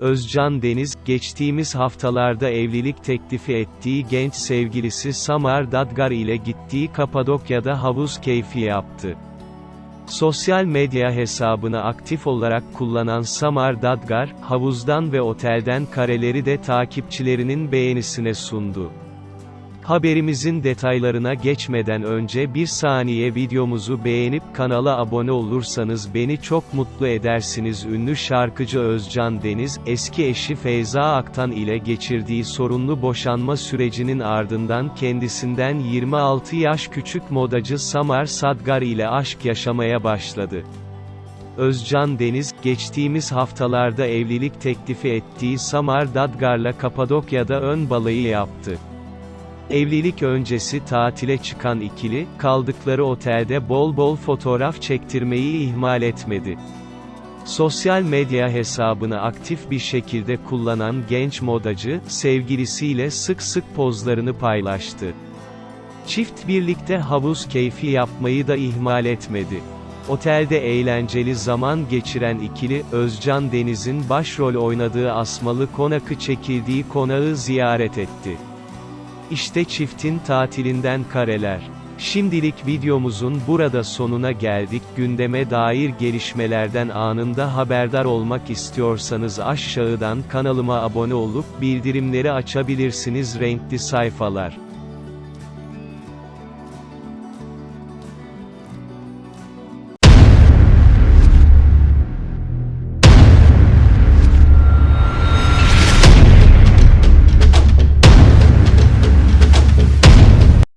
Özcan Deniz, geçtiğimiz haftalarda evlilik teklifi ettiği genç sevgilisi Samar Dadgar ile gittiği Kapadokya'da havuz keyfi yaptı. Sosyal medya hesabını aktif olarak kullanan Samar Dadgar, havuzdan ve otelden kareleri de takipçilerinin beğenisine sundu. Haberimizin detaylarına geçmeden önce bir saniye videomuzu beğenip kanala abone olursanız beni çok mutlu edersiniz. Ünlü şarkıcı Özcan Deniz, eski eşi Feyza Aktan ile geçirdiği sorunlu boşanma sürecinin ardından kendisinden 26 yaş küçük modacı Samar Sadgar ile aşk yaşamaya başladı. Özcan Deniz, geçtiğimiz haftalarda evlilik teklifi ettiği Samar Dadgar'la Kapadokya'da ön balayı yaptı. Evlilik öncesi tatile çıkan ikili, kaldıkları otelde bol bol fotoğraf çektirmeyi ihmal etmedi. Sosyal medya hesabını aktif bir şekilde kullanan genç modacı, sevgilisiyle sık sık pozlarını paylaştı. Çift birlikte havuz keyfi yapmayı da ihmal etmedi. Otelde eğlenceli zaman geçiren ikili, Özcan Deniz'in başrol oynadığı Asmalı Konak'ı çekildiği konağı ziyaret etti. İşte çiftin tatilinden kareler. Şimdilik videomuzun burada sonuna geldik. Gündeme dair gelişmelerden anında haberdar olmak istiyorsanız aşağıdan kanalıma abone olup bildirimleri açabilirsiniz renkli sayfalar.